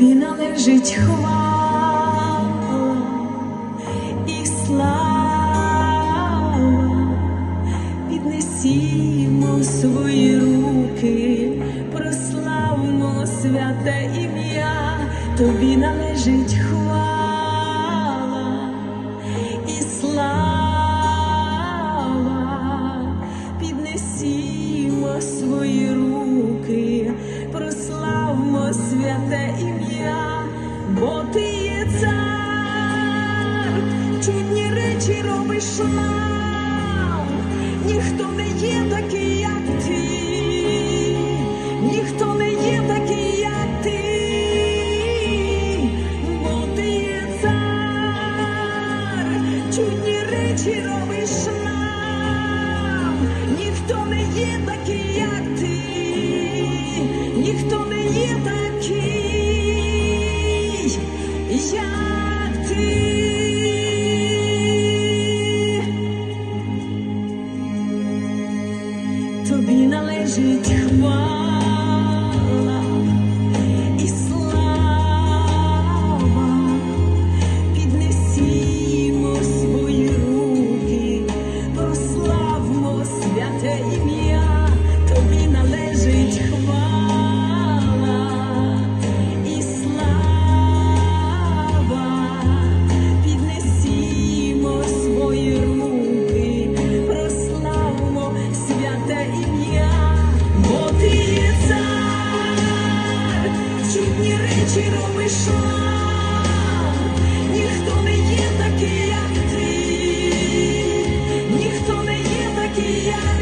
тобі належить хвала і слава, піднесімо свої руки, прославмо святе ім'я, тобі належить хвала і слава, піднесімо свої руки, чудні речі робиш нам, ніхто не є такий, як ти, ніхто не є такий, як ти, бо ти є цар, чудні речі робиш нам, ніхто не є такий, як ти, ніхто не є такий, як святе ім'я, тобі належить хвала і слава, піднесімо свої руки, прославмо святе ім'я, бо ти речі робиш ніхто не є такий, як ти, ніхто не є такий, як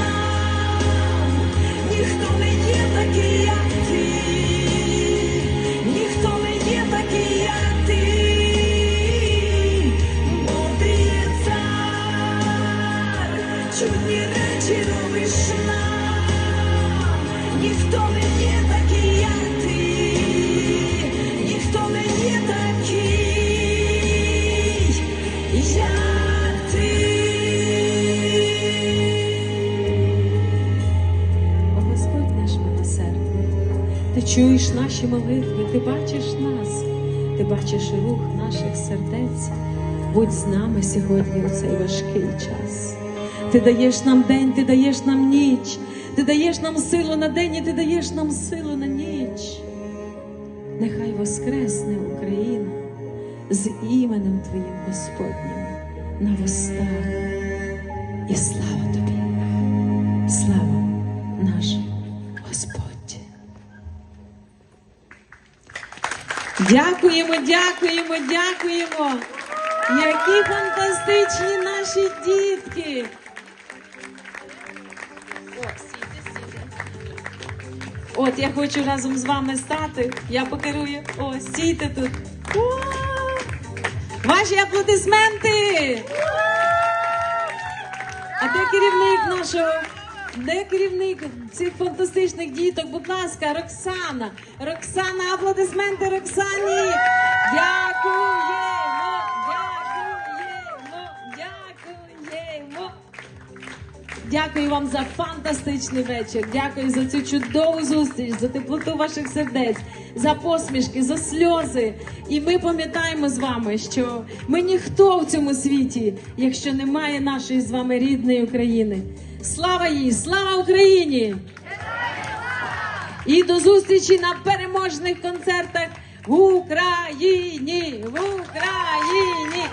нам, ніхто не є такий, не є такий, чудні речі робиш нам, ніхто не є такий, ти чуєш наші молитви, ти бачиш нас, ти бачиш рух наших сердець. Будь з нами сьогодні у цей важкий час. Ти даєш нам день, ти даєш нам ніч, ти даєш нам силу на день, і ти даєш нам силу на ніч. Нехай воскресне Україна з іменем Твоїм Господнім на вустах. І слава тобі, слава наш Господь. Дякуємо, дякуємо, дякуємо. Які фантастичні наші дітки. От я хочу разом з вами стати. Я покерую. О, стійте тут. О! Ваші аплодисменти. А де керівник нашого? Де керівник цих фантастичних діток? Будь ласка, Роксана. Роксана, аплодисменти Роксані. Дякуємо, дякуємо, дякуємо. Дякую вам за фантастичний вечір. Дякую за цю чудову зустріч, за теплоту ваших сердець, за посмішки, за сльози. І ми пам'ятаємо з вами, що ми ніхто в цьому світі, якщо немає нашої з вами рідної України. Слава їй! Слава Україні! І до зустрічі на переможних концертах в Україні! В Україні!